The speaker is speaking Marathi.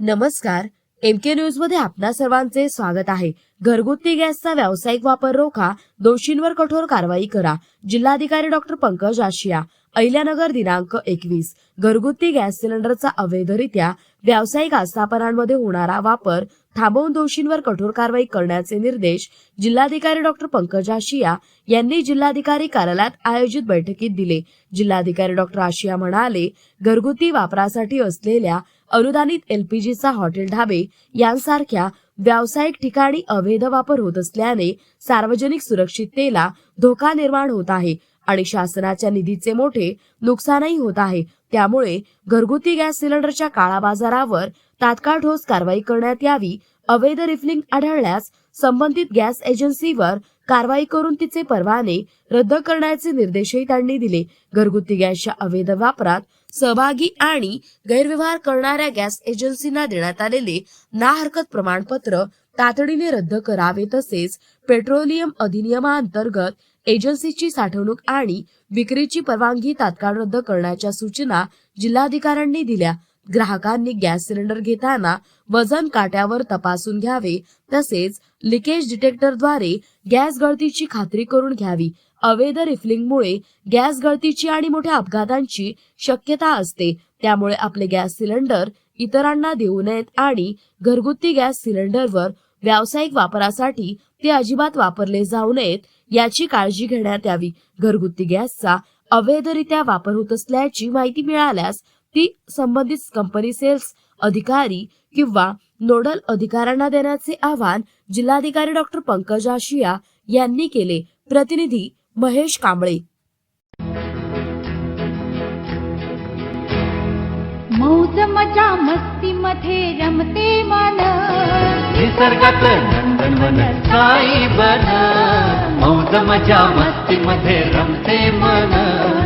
नमस्कार एम के न्यूजमध्ये आपणा सर्वांचे स्वागत आहे. घरगुती गॅसचा व्यावसायिक वापर रोखा दोषींवर कठोर कारवाई करा जिल्हाधिकारी डॉक्टर पंकज आशिया अहिल्यानगर दिनांक एकवीस. घरगुती गॅस सिलेंडरचा अवैधरित्या व्यावसायिक आस्थापनांमध्ये होणारा वापर थांबवून दोषींवर कठोर कारवाई करण्याचे निर्देश जिल्हाधिकारी डॉक्टर पंकज आशिया यांनी जिल्हाधिकारी कार्यालयात आयोजित बैठकीत दिले. जिल्हाधिकारी डॉक्टर आशिया म्हणाले घरगुती वापरासाठी असलेल्या अनुदानित एलपीजीचा हॉटेल ढाबे यांसारख्या व्यावसायिक ठिकाणी अवैध वापर होत असल्याने सार्वजनिक सुरक्षिततेला धोका निर्माण होत आहे आणि शासनाच्या निधीचे मोठे नुकसानही होत आहे. त्यामुळे घरगुती गॅस सिलेंडरच्या काळा बाजारावर तात्काळ ठोस कारवाई करण्यात यावी. अवैध रिफिलिंग आढळल्यास संबंधित गॅस एजन्सीवर कारवाई करून तिचे परवाने रद्द करण्याचे निर्देशही त्यांनी दिले. घरगुती गॅसच्या अवैध वापरात सहभागी आणि गैरव्यवहार करणाऱ्या गॅस एजन्सींना देण्यात आलेले ना हरकत प्रमाणपत्र तातडीने रद्द करावे तसेच पेट्रोलियम अधिनियमाअंतर्गत एजन्सीची साठवणूक आणि विक्रीची परवानगी तात्काळ रद्द करण्याच्या सूचना जिल्हाधिकाऱ्यांनी दिल्या. ग्राहकांनी गॅस सिलेंडर घेताना वजन काट्यावर तपासून घ्यावे तसेच लिकेज डिटेक्टरद्वारे गॅस गळतीची खात्री करून घ्यावी. अवैध रिफिलिंगमुळे गॅस गळतीची आणि मोठ्या अपघातांची शक्यता असते. त्यामुळे आपले गॅस सिलेंडर इतरांना देऊ नयेत आणि घरगुती गॅस सिलेंडरवर व्यावसायिक वापरासाठी ते अजिबात वापरले जाऊ नयेत याची काळजी घेण्यात यावी. घरगुती गॅसचा अवैधरित्या वापर होत असल्याची माहिती मिळाल्यास ती संबंधित कंपनी सेल्स अधिकारी किंवा नोडल अधिकाऱ्यांना देण्याचे आवाहन जिल्हाधिकारी डॉक्टर पंकज आशिया यांनी केले. प्रतिनिधी महेश कांबळे. मौज मजा मस्ती मध्ये रमते मन. निसर्गात नंदनवन साई बन. मौज मजा मस्ती मध्ये रमते मन.